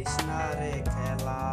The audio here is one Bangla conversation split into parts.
It's not a Kaila.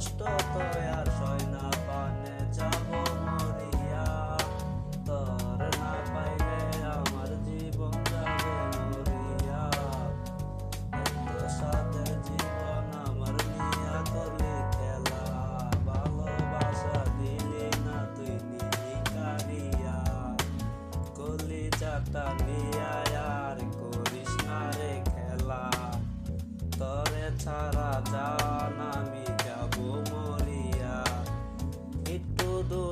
কষ্ট তো আর সয় না পানে যাব মরিয়া। তোর না পাইলে আমার জীবন যাবে মরিয়া। এত সাদের জীবন আমার নিয়া করলি খেলা। না তুই নিলি কারিয়া নিয়া আর করিস খেলা। তরে ছাড়া জান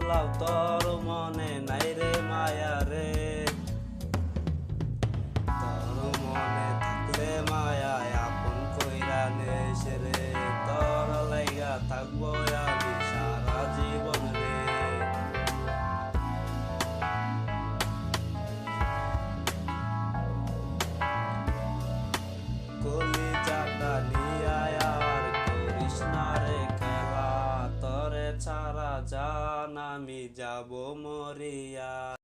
দুলাও তোর মনে নাই রে মায়া রে। তোর মনে থাকলে মায়া আপন কইরা নেস রে। তোর লাইগা থাকব ছাড়া জান আমি যাব মরিয়া।